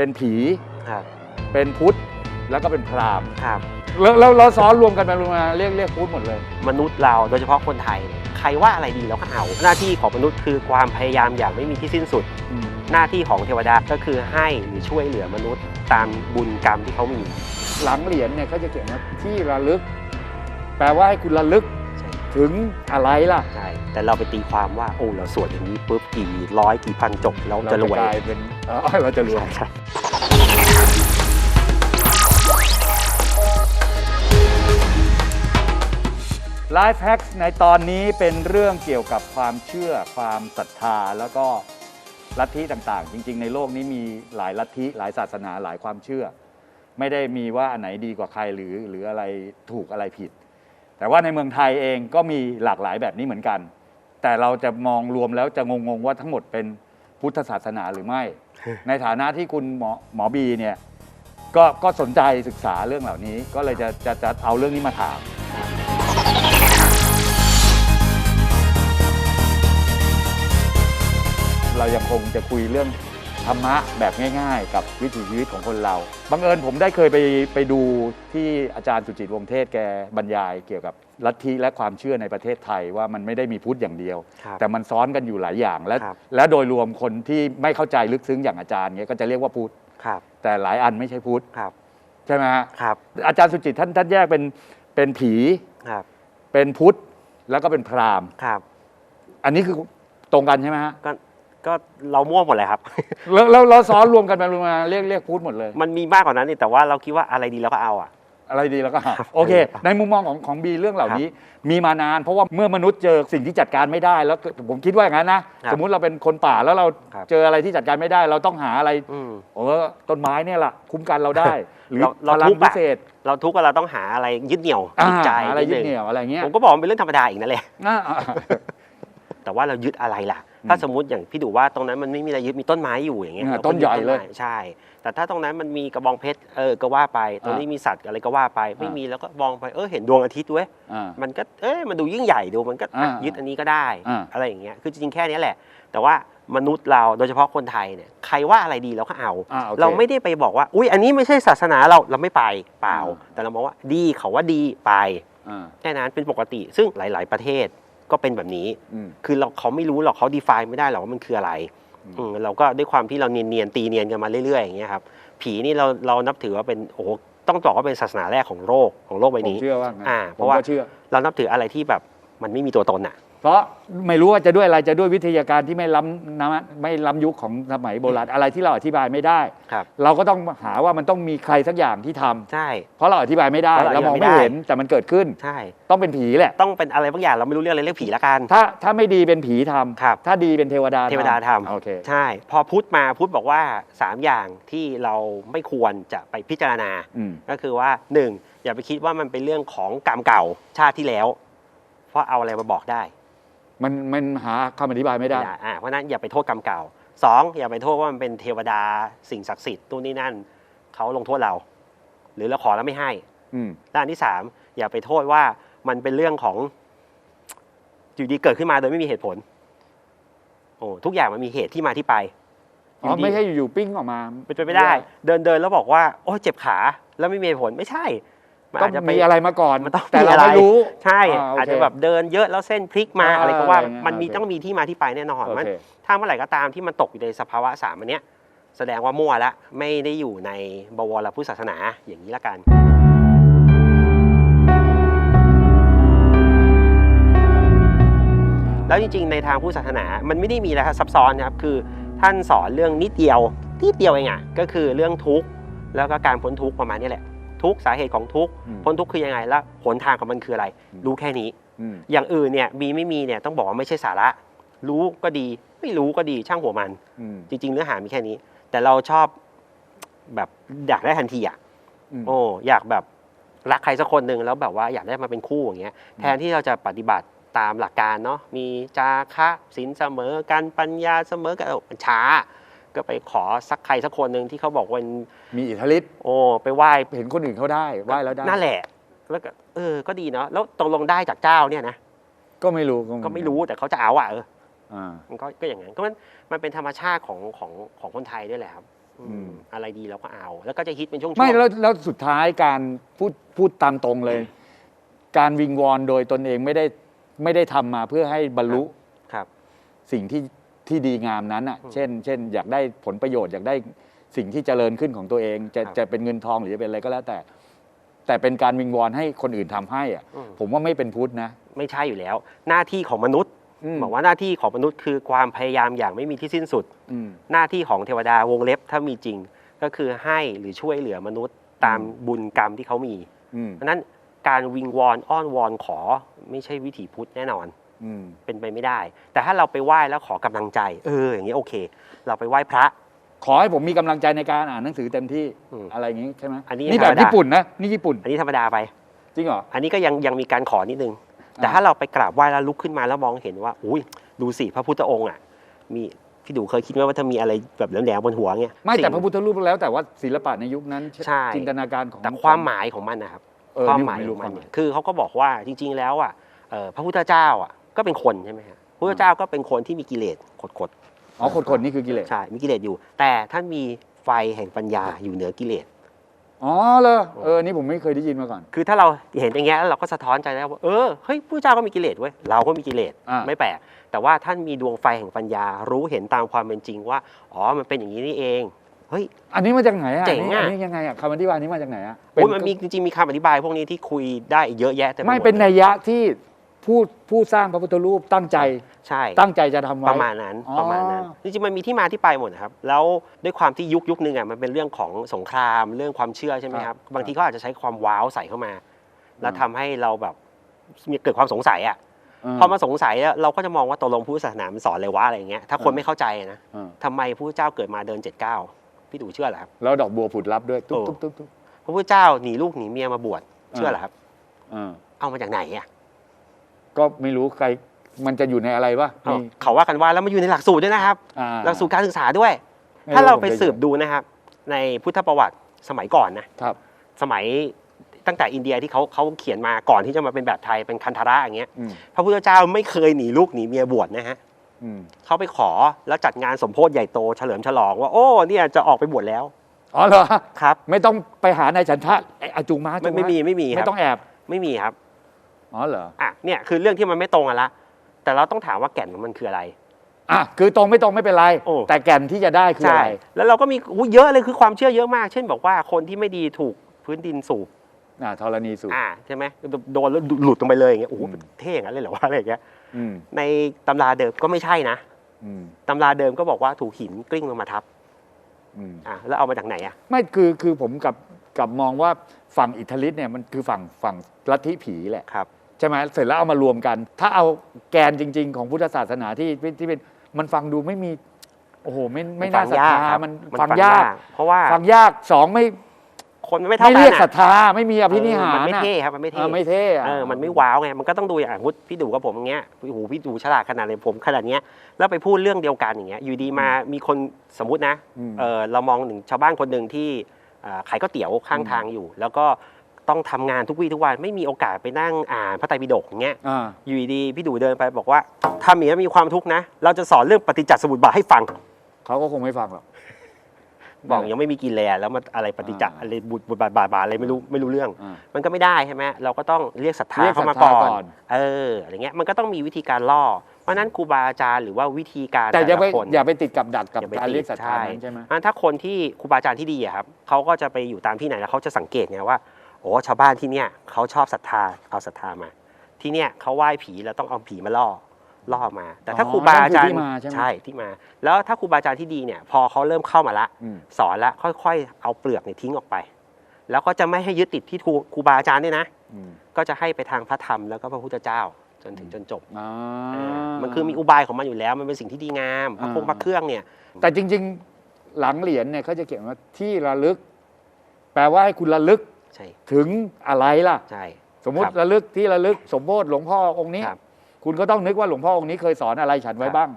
เป็นผีครับเป็นพุทธแล้วก็เป็นพราหมณ์ครับ แล้วแล้วเราซ้อนรวมกันไปรวมมาเรียกเรียกพุทธหมดเลย มนุษย์เราโดยเฉพาะคนไทย ใครว่าอะไรดีเราก็เอาหน้าที่ของมนุษย์คือความพยายามอย่างไม่มีที่สิ้นสุด หน้าที่ของเทวดาก็คือให้หรือช่วยเหลือมนุษย์ตามบุญกรรมที่เขามี หลังเหรียญเนี่ยเขาจะเขียนว่าที่ระลึก แปลว่าให้คุณระลึกใช่ ถึงอะไรล่ะใช่แต่เราไปตีความว่าโอ้เราสวดอย่างนี้ปุ๊บกี่ร้อยกี่พันจบเราจะรวยกลายเป็น เออเราจะรวยไลฟ์แฮกในตอนนี้เป็นเรื่องเกี่ยวกับความเชื่อความศรัทธาแล้วก็ลัทธิต่างๆ จริง ๆ ในโลกนี้มีหลายลัทธิหลายศาสนาหลายความเชื่อ ไม่ได้มีว่าอันไหนดีกว่าใครหรือหรืออะไรถูกอะไรผิด แต่ว่าในเมืองไทยเองก็มีหลากหลายแบบนี้เหมือนกัน แต่เราจะมองรวมแล้วจะงงๆว่าทั้งหมดเป็น พุทธศาสนาหรือไม่ ในฐานะที่คุณหมอหมอบีเนี่ยก็ก็สนใจศึกษาเรื่องเหล่านี้ ก็เลยจะจะจะเอาเรื่องนี้มาถาม เรายังคงจะคุยเรื่องธรรมะแบบง่าย ๆ กับวิถีชีวิตของคนเรา บังเอิญผมได้เคยไปไปดูที่อาจารย์สุจิตวงศ์เทศแกบรรยายเกี่ยวกับ ลัทธิและความเชื่อในประเทศไทยว่ามันไม่ได้มีพุทธอย่างเดียว ครับแต่มันซ้อนกันอยู่หลายอย่างและครับ และโดยรวมคนที่ไม่เข้าใจลึกซึ้งอย่างอาจารย์เนี้ยก็จะเรียกว่าพุทธครับแต่หลายอันไม่ใช่พุทธครับใช่ไหมฮะครับอาจารย์สุจิตท่านท่านแยกเป็นเป็นผีครับเป็นพุทธแล้วก็เป็นพราหมณ์ ครับอันนี้คือตรงกันใช่ไหมฮะก็ก็เรามั่วหมดเลยครับ แล้วแล้วเราซ้อนรวมกันไปรวมมาเรียกเรียกพุทธหมดเลย มันมีมากกว่านั้นนี่แต่ว่าเราคิดว่าอะไรดีเราก็เอาอะ อะไรดีแล้วก็หาครับโอเค ในมุมมองของของบีเรื่องเหล่าครับนี้ มีมานาน เพราะว่าเมื่อมนุษย์เจอสิ่งที่จัดการไม่ได้แล้วผมคิดว่าอย่างนั้นนะครับสมมุติเราเป็นคนป่าแล้วเราครับเจออะไรที่จัดการไม่ได้ เราต้องหาอะไรอืมโอ้ต้นไม้เนี่ยแหละคุ้มกันเราได้ หรือเราเราพลังทุกข์พิอะเศษ เราทุกข์ก็เราต้องหาอะไรยึดเหนี่ยวอ่าจิตใจอะไรนิยึดนึงเหนี่ยวอะไรเงี้ยผมก็บอกมันเป็นเรื่องธรรมดาอีกนั่นแหละอ่าอ่าแต่ว่าเรายึดอะไรล่ะอืมถ้าสมมติอย่างพี่ดูว่าตรงนั้นมันไม่มีอะไรยึดมีต้นไม้อยู่อย่างเงี้ยอ่าเราก็ต้นใหญ่ดเลยไม้ใช่ แต่ถ้าตรงนั้นมันมีกระบองเพชรเออก็ว่าไปตรงนี้มีสัตว์อะไรก็ว่าไป ไม่อ่ามีมีแล้วก็มองไปเออเห็นดวงอาทิตย์ด้วยอ่ามันก็เอ้ยมันดูยิ่งใหญ่ดูมันก็อะอ่ายึดอันนี้ก็ได้อ่าอะไรอย่างเงี้ยคือจริงๆแค่นี้แหละ แต่ว่ามนุษย์เราโดยเฉพาะคนไทยเนี่ยใครว่าอะไรดีเราก็เอาอ่าโอคเราไม่ได้ไปบอกว่า อุ้ยอันนี้ไม่ใช่ศาสนาเราเราไม่ไปเปล่าอ่าแต่เรามองว่าดีเขาว่าดีไปอ่าแค่นั้นเป็นปกติ ซึ่งหลาย ๆ ประเทศก็เป็นแบบนี้อืมคือเราเขาไม่รู้หรอกเขา define ไม่ได้หรอกว่ามันคืออะไร อืมอืมเราก็ด้วยความที่เราเนียนๆตีเนียนกันมาเรื่อยๆอย่างเงี้ยครับผีนี่เราเรานับถือว่าเป็นโอ้โหต้องบอกว่าเป็นศาสนาแรกของโลกของโลกใบผมนี้ เชื่อว่างั้นอ่าผมเพราะว่าก็เชื่อ เรานับถืออะไรที่แบบมันไม่มีตัวตนอะ เพราะไม่รู้ว่าจะด้วยอะไรจะด้วยวิทยาการที่ไม่ล้ำนะไม่ล้ำยุคของสมัยโบราณอะไรที่เราอธิบายไม่ได้ ครับเราก็ต้องหาว่ามันต้องมีใครสักอย่างที่ทำใช่ เพราะเราอธิบายไม่ได้เพราะเราเรามองอธิบายไม่ไม่ได้ เห็นแต่มันเกิดขึ้น ใช่ ต้องเป็นผีแหละ ต้องเป็นอะไรบางอย่างเราไม่รู้เรื่องอะไรเรียกผีละกัน ถ้าถ้าไม่ดีเป็นผีทำครับถ้าดีเป็นเทวดาเทวดาทำโอเค ใช่ พอพุทธมาพุทธบอกว่า 3 อย่างที่เราไม่ควรจะไปพิจารณา อืม ก็คือว่า 1. อย่าไปคิดว่ามันเป็นเรื่องของกรรมเก่าชาติที่แล้ว เพราะเอาอะไรมาบอกได้ มันมันหาคำอธิบายไม่ได้อย่าอ่าเพราะฉะนั้นอย่าไปโทษกรรมเก่า 2. อย่าไปโทษว่ามันเป็นเทวดาสิ่งศักดิ์สิทธิ์ตัวนี้นั่นเขาลงโทษเรา หรือเราขอแล้วไม่ให้อืมและอันที่3อย่าไปโทษว่ามันเป็นเรื่องของอยู่ดีเกิดขึ้นมาโดยไม่มีเหตุผล โอ้ทุกอย่างมันมีเหตุที่มาที่ไปอ๋ออยู่ดี ไม่ใช่อยู่ๆปิ้งออกมา เป็นไปไม่ได้ เดินเดินแล้วบอกว่า โอ้ยเจ็บขาแล้วไม่มีเหตุผลไม่ใช่ มันต้ออาจจะงไปมีอะไรมาก่อนมันต้องแต่มีเราอะไรไม่รู้ ใช่ อ่าโอเคอาจจะแบบเดินเยอะแล้วเส้นพลิกมาอ่าอะไรก็ว่าอะไรเงี้ยมันมีโอเค ต้องมีที่มาที่ไปแน่นอนโอมันเค ถ้าเมื่อไหร่ก็ตามที่มันตกอยู่ในสภาวะสามอันเนี้ยแสดงว่ามั่วละไม่ได้อยู่ในบวรพุทธศาสนาอย่างนี้ละกัน แล้วจริงๆ ในทางพุทธศาสนา มันไม่ได้มีอะไรซับซ้อนนะครับ คือท่านสอนเรื่องนิดเดียวนิดเดียวเองอะก็คือเรื่องทุกข์แล้วก็การพ้นทุกข์ประมาณนี้แหละ ทุกข์สาเหตุของทุกข์อืมพ้นทุกข์คือยังไงแล้วหนทางของมันคืออะไรอืมรู้แค่นี้อืมอย่างอื่นเนี่ยมีไม่มีเนี่ยต้องบอกว่าไม่ใช่สาระ รู้ก็ดี ไม่รู้ก็ดีช่างหัวมันอืมจริง ๆ เนื้อหามีแค่นี้ แต่เราชอบแบบอยากได้ทันทีอะอืมโอ้อยากแบบรักใครสักคนหนึ่งแล้วแบบว่าอยากได้มาเป็นคู่อย่างเงี้ยแทนที่เราจะปฏิบัติตามหลักการเนาะมีจาคะศีลเสมอกันปัญญาเสมอกันเออมันช้า ก็ไปขอสักใครสักคนหนึ่งที่เขาบอกว่าเป็นมีอิทธิฤทธิ์โอ้ไปไหว้เห็นคนอื่นเขาได้ไหว้แล้วได้นั่นแหละแล้วก็เออก็ดีเนาะแล้วตกลงได้จากเจ้าเนี่ยนะก็ไม่รู้ก็ไม่รู้แต่เขาจะเอาอะเอออ่ามันก็ก็อย่างนั้นก็มันมันเป็นธรรมชาติของของของคนไทยด้วยแหละครับอืมอะไรดีเราก็เอา แล้วก็จะฮิตเป็นช่วงๆไม่แล้วแล้วสุดท้ายการพูดพูดตามตรงเลย การวิงวอนโดยตนเองไม่ได้ไม่ได้ทำมาเพื่อให้บรรลุครับ สิ่งที่ ที่ดีงามนั้นอะอืมเช่น เช่น อยากได้ผลประโยชน์อยากได้สิ่งที่เจริญขึ้นของตัวเอง จะครับจะเป็นเงินทองหรือจะเป็นอะไรก็แล้วแต่ แต่เป็นการวิงวอนให้คนอื่นทำให้อะ อืม ผมว่าไม่เป็นพุทธนะ ไม่ใช่อยู่แล้ว หน้าที่ของมนุษย์มบอกว่าหน้าที่ของมนุษย์คือความพยายามอย่างไม่มีที่สิ้นสุด อืม หน้าที่ของเทวดาวงเล็บถ้ามีจริง ก็คือให้หรือช่วยเหลือมนุษย์ตามอืมบุญกรรมที่เขามีอืม เพราะฉะนั้นการวิงวอนอ้อนวอนขอไม่ใช่วิถีพุทธแน่นอนอืม เป็นไปไม่ได้ แต่ถ้าเราไปไหว้แล้วขอกำลังใจ เออ อย่างนี้โอเค เราไปไหว้พระ ขอให้ผมมีกำลังใจในการอ่านหนังสือเต็มที่อืมอะไรอย่างนี้ใช่ไหมอันนี้นี่แบบธรรมดาญี่ปุ่นนะนี่ญี่ปุ่น อันนี้ธรรมดาไปจริงเหรออันนี้ก็ยังยังมีการขอนิดนึง แต่อ่าถ้าเราไปกราบไหว้แล้วลุกขึ้นมาแล้วมองเห็นว่า อุ้ยดูสิพระพุทธองค์อะ มีพี่ดูเคยคิดไหมว่าถ้ามีอะไรแบบแหลมๆบนหัวเงี้ยไม่แต่สิ่งพระพุทธรูปแล้วแต่ว่าศิลปะในยุคนั้นใช่จินตนาการของแต่ความหมายของมันนะครับเออความนี่หมายผขรู้องมันควเนี่ยคือเขาก็บอกว่าจริง ๆ แล้วอะเอ่อพระพุทธเจ้าอะ ก็เป็นคนใช่ไหมฮะพระพุทธเจ้าก็เป็นคนที่มีกิเลสขดอ๋อคนคนนี่คือกิเลสๆใช่มีกิเลสอยู่ แต่ท่านมีไฟแห่งปัญญาอยู่เหนือกิเลสอ๋อเลยเออนี่ผมไม่เคยได้ยินมาก่อน คือถ้าเราเห็นอย่างเงี้ยแล้วเราก็สะท้อนใจได้ว่าเออเฮ้ยผู้เจ้าก็มีกิเลสเว้ยเราก็มีกิเลสอ่าไม่แปลกแต่ว่าท่านมีดวงไฟแห่งปัญญา รู้เห็นตามความเป็นจริงว่าอ๋อมันเป็นอย่างนี้นี่เองเฮ้ยอันนี้มาจากไหนอะเจ๋งอะนนี้นนี้ยังไงอะคำอธิบายนี้มาจากไหนอะโอ้ยมันมีจริงๆมีคำอธิบายพวกนี้ที่คุยได้อีกเยอะแยะแต่ไม่เป็นนัยยะที่ ผู้ผู้สร้างพระพุทธรูปตั้งใจใช่ตั้งใจจะทำไว้ ประมาณนั้นอ๋อประมาณนั้นจริงๆมันมีที่มาที่ไปหมดนะครับ แล้วด้วยความที่ยุคยุคนึงอะมันเป็นเรื่องของสงครามเรื่องความเชื่อใช่ไหมครับบางทีเขาอาจจะใช้ความว้าวใส่เข้ามา แล้วทำให้เราแบบมีเกิดความสงสัยอะาพอมาสงสัยอะเราก็จะมองว่าตกลงพุทธศาสนามันสอนอะไรวะอะไรอย่างเงี้ยถ้าคนอ่าไม่เข้าใจนะอ่าทำไมพระพุทธเจ้าเกิดมาเดินเจ็ดเก้าพี่ดูเชื่อเหรอครับ แล้วดอกบัวผุดรับด้วยตุ๊บโอ้ ตุ๊บตุ๊บตุ๊บพระพุทธเจ้าหนีลูกหนีเมียมาบวชเชื่อเหรอครับอ่าเอามาจากไหนอะ ก็ไม่รู้ใครมันจะอยู่ในอะไรวะเอามีเขาว่ากันว่าแล้วมันอยู่ในหลักสูตรด้วยนะครับ อ่า หลักสูตรการศึกษาด้วยม่ถ้าเราไปผมจะ สืบดูนะครับ ในพุทธประวัติสมัยก่อนนะครับ สมัยตั้งแต่อินเดียที่เขาเขาเขียนมาก่อนที่จะมาเป็นแบบไทยเป็นคันธาระอย่างเงี้ยอืมพระพุทธเจ้าไม่เคยหนีลูกหนีเมียบวชนะฮะอืมเขาไปขอแล้วจัดงานสมโพธิใหญ่โตเฉลิมฉลองว่าโอ้เนี่ยจะออกไปบวชแล้วอ๋อเหรอครับ ไม่ต้องไปหานายฉันทะไอ้อาจูงมาจูไม่งไม่มีไม่มีคไม่รับต้องแอบ ไม่มีครับ อ๋อเหรออะเนี่ยคือเรื่องที่มันไม่ตรงกันละแต่เราต้องถามว่าแก่นของมันคืออะไรอะคือตรงไม่ตรงไม่เป็นไร โอ้ แต่แก่นที่จะได้คือใช่อะไร แล้วเราก็มีอู้เยอะเลยคือความเชื่อเยอะมาก เช่นบอกว่าคนที่ไม่ดีถูกพื้นดินสูบอ่าธรณีสูบอ่าใช่ไหมโดนแล้วหลุดลงไปเลยอย่างเงี้ยโอ้โหอืมเท่อย่างนั้นเลยเหรอวะอะไรอย่างเงี้ยอืมในตำราเดิมก็ไม่ใช่นะอืมตำราเดิมก็บอกว่าถูกหินกลิ้งลงมาทับอืมอะแล้วเอามาจากไหนอะ ไม่คือคือผมกับกับมองว่าฝั่งอิทาลิสเนี่ยมันคือฝั่งฝั่งลัทธิผีแหละ ครับ ใช่ไหมเสร็จแล้วเอามารวมกัน ถ้าเอาแกนจริง ๆ ของพุทธศาสนาที่ที่ที่เป็นมันฟังดูไม่มีโอ้โหไม่ไม่น่าศรัทธาครับมันมันฟังฟังยากยาก เพราะว่าฟังยากสองไม่คนมันไม่เท่าไม่กันเรียกอะศรัทธาไม่มีอภินิหารเออมันไม่น่ะเท่ครับมันไม่เท่เออไม่เท่อะเออมันไม่ว้าวไงมันก็ต้องดูอย่างพุทธพี่ดูกับผมอย่างเงี้ยโอ้โหพี่ดูฉลาดขนาดเลยผมขนาดเนี้ยแล้วไปพูดเรื่องเดียวกันอย่างเงี้ยอยู่ดีมามีคนสมมุตินะมเออเรามองถึงชาวบ้านคนหนึ่งที่เอ่อขายก๋วยเตี๋ยวข้างอืมทางอยู่ แล้วก็ ต้องทำงานทุกวี่ทุกวันไม่มีโอกาสไปนั่งอ่านพระไตรปิฎกอย่างเงี้ยอ่าอยู่ดีๆพี่ดูเดินไปบอกว่าทำอย่างนี้แล้วมีความทุกข์นะ เราจะสอนเรื่องปฏิจจสมุปบาทให้ฟัง เขาก็คงไม่ฟังหรอกบอกยังไม่มีกินเลยอะแล้วมันอะไรปฏิจจอ่าอะไรบุตรบุตรบาทบาทบาทอะไรไม่รู้ไม่รู้เรื่องอ่ามันก็ไม่ได้ใช่ไหมเราก็ต้องเรียกศรัทธาเรียกเข้ามาศรัทธาก่อนก่อนเอออะไรเงี้ยมันก็ต้องมีวิธีการล่อเพราะฉะนั้นครูบาอาจารย์หรือว่าวิธีการแต่อย่าไปละคนอย่าไปติดกับดักกับอย่าไปการติดเรียกศรัทธาใช่นั้นใช่ไหมเพราะฉะนั้นถ้าคนที่ครูบาอาจารย์ที่ดีอะครับเขาก็จะไปอยู่ตามที่ไหนแล้วเขาจะสังเกตไงว่า โอ้ชาวบ้านที่เนี่ยเขาชอบศรัทธาเอาศรัทธามา ที่เนี่ยเขาไหว้ผีแล้วต้องเอาผีมาล่อล่อมา แต่ถ้าอ๋อครูบาอาจารนั่นคือที่ย์มาใช่ไหมที่มา แล้วถ้าครูบาอาจารย์ที่ดีเนี่ยพอเขาเริ่มเข้ามาละอืมสอนแล้วค่อยๆ เอาเปลือกเนี่ยทิ้งออกไป แล้วก็จะไม่ให้ยึดติดที่ครูครูบาอาจารย์ด้วยนะอืมก็จะให้ไปทางพระธรรมแล้วก็พระพุทธเจ้าจนถึงจนจบอ่าอ่ามันคือมีอุบายของมันอยู่แล้ว มันเป็นสิ่งที่ดีงามพระพงอ่าพระเครื่องเนี่ย แต่จริง ๆ หลังเหรียญเนี่ยเขาจะเขียนว่าที่ระลึก แปลว่าให้คุณระลึก ใช่ถึงอะไรล่ะ ใช่ สมมุติครับระลึกที่ระลึกสมโพธิหลวงพ่อองค์นี้ ครับ คุณก็ต้องนึกว่าหลวงพ่อองค์นี้เคยสอนอะไรฉันไว้ครับบ้าง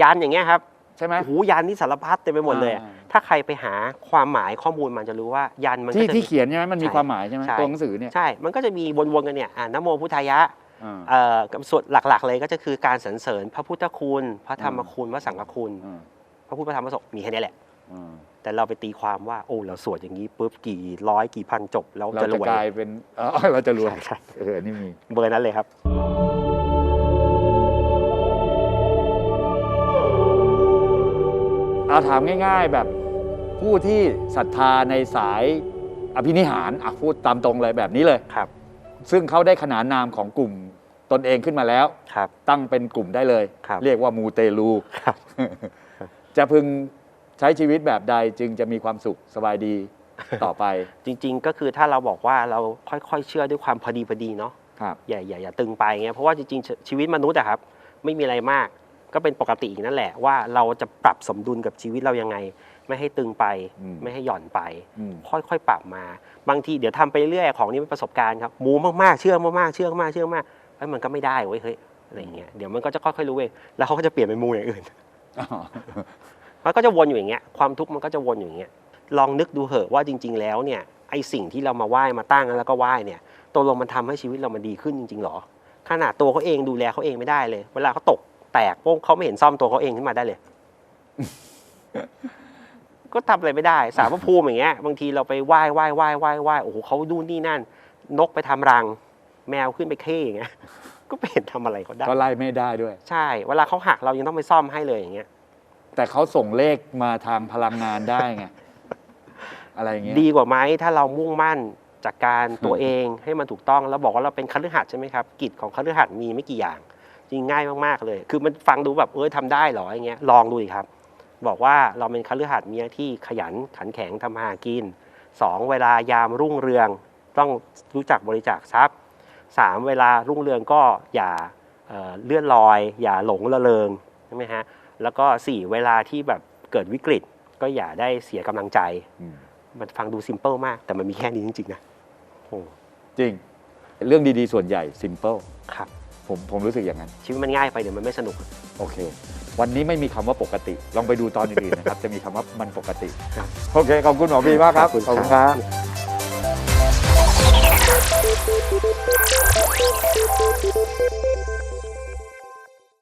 ยันอย่างเงี้ยครับใช่ไหม โอ้โหยันนี่สารพัดเต็มไปหมดเลยอะอ่า ถ้าใครไปหาความหมายข้อมูลมันจะรู้ว่ายันมันก็ที่จะที่มีเขียนใช่ไหมมันมีใช่ความหมายใช่ไหมใช่ ตัวหนังสือเนี่ยใช่ มันก็จะมีวนๆกันเนี่ยอ่านะโมพุทธายะอ่า เอ่อกับส่วนหลักๆ เลยก็จะคือการสรรเสริญพระพุทธคุณ พระธรรมคุณ พระสังฆคุณ อ่าพระพุทธพระธรรมพระสงฆ์มีแค่นี้แหละ อ่า แต่เราไปตีความว่าโอ้เราสวดอย่างนี้ปุ๊บกี่ร้อยกี่พันจบแล้วเราจะรจะวยกลายเป็นเออเราจะรวยใช่ใช่เออนี่มี เบอร์นั้นเลยครับ เอาถามง่าย ๆ แบบผู้ที่ศรัทธาในสายอภินิหารอะพูดตามตรงเลยแบบนี้เลย ครับซึ่งเขาได้ขนานนามของกลุ่มตนเองขึ้นมาแล้ว ครับ ตั้งเป็นกลุ่มได้เลย ครับเรียกว่ามูเตลู ครับ จะพึง ใช้ชีวิตแบบใดจึงจะมีความสุขสบายดีต่อไป จริง ๆ ก็คือถ้าเราบอกว่าเราค่อยๆ เชื่อด้วยความพอดีพอดีเนาะครับอย่าอย่าอย่าตึงไปเงี้ยเพราะว่าจริงๆ ชีวิตมนุษย์อะครับ ไม่มีอะไรมากก็เป็นปกติอีกนั่นแหละว่าเราจะปรับสมดุลกับชีวิตเรายังไง ไม่ให้ตึงไปอืมไม่ให้หย่อนไปอืมค่อยๆปรับมา บางทีเดี๋ยวทำไปเรื่อยๆของนี้เป็นประสบการณ์ครับมูมากๆเชื่อมากๆเชื่อมากๆเชื่อมากเอ้ยมันก็ไม่ได้เว้ยเฮ้ยอะไรอย่างเงี้ยเดี๋ยวมันก็จะค่อยๆรู้เองแล้วเขาก็จะเปลี่ยนเป็นมูอย่างอื่นอ๋อ มันก็จะวนอยู่อย่างเงี้ยความทุกข์มันก็จะวนอยู่อย่างเงี้ยลองนึกดูเหอะว่าจริง ๆ แล้วเนี่ยไอสิ่งที่เรามาไหว้มาตั้งแล้วก็ไหว้เนี่ยตกลงมันทำให้ชีวิตเรามันดีขึ้นจริงๆหรอ ขนาดตัวเขาเองดูแลเขาเองไม่ได้เลย เวลาเขาตกแตกโป้งเขาไม่เห็นซ่อมตัวเขาเองขึ้นมาได้เลย ก็ทำอะไรไม่ได้ สารพระภูมิอย่างเงี้ยบางทีเราไปไหว้ไหว้ไหว้ไหว้ไหว้โอ้โหเขาดูนนี่นั่น นกไปทำรัง แมวขึ้นไปเข้อย่างเงี้ยก็ไม่เห็นทำอะไรเขาได้ก็ไล่ไม่ได้ด้วย ใช่ เวลาเขาหักเรายังต้องไปซ่อมให้เลยอย่างเงี้ย แต่เขาส่งเลขมาทางพลังงานได้ไง อะไรอย่างเงี้ย ดีกว่าไหมถ้าเรามุ่งมั่นจากการตัวเองให้มันถูกต้อง แล้วบอกว่าเราเป็นคฤหัสถ์ใช่ไหมครับกิจของคฤหัสถ์มีไม่กี่อย่าง จริงง่ายมากๆเลย คือมันฟังดูแบบเอ้ยทำได้เหรออย่างเงี้ยลองดูดิครับ บอกว่าเราเป็นคฤหัสถ์มีหน้าที่ขยันขันแข็งทำมาหากินสองเวลายามรุ่งเรือง ต้องรู้จักบริจาคทรัพย์สามเวลารุ่งเรืองก็อย่าเอ่อเลื่อนลอย อย่าหลงละเลงใช่ไหมฮะ แล้วก็สี่เวลาที่แบบเกิดวิกฤต ก็อย่าได้เสียกำลังใจอืมมันฟังดูซิมเ l ิลมาก แต่มันมีแค่นี้จริง ๆ นะโอ้จริง เรื่องดีๆ ส่วนใหญ่ simple ครับ ผมผมรู้สึกอย่างนั้น ชีวิตมันง่ายไปเดี๋ยวมันไม่สนุก โอเค วันนี้ไม่มีคำว่าปกติ ลองไปดูตอนอื่นๆนะครับ จะมีคำว่ามันปกติ ครับ โอเค ขอบคุณหมอบีมากครับ ขอบคุณขอบคุณคครัรับบ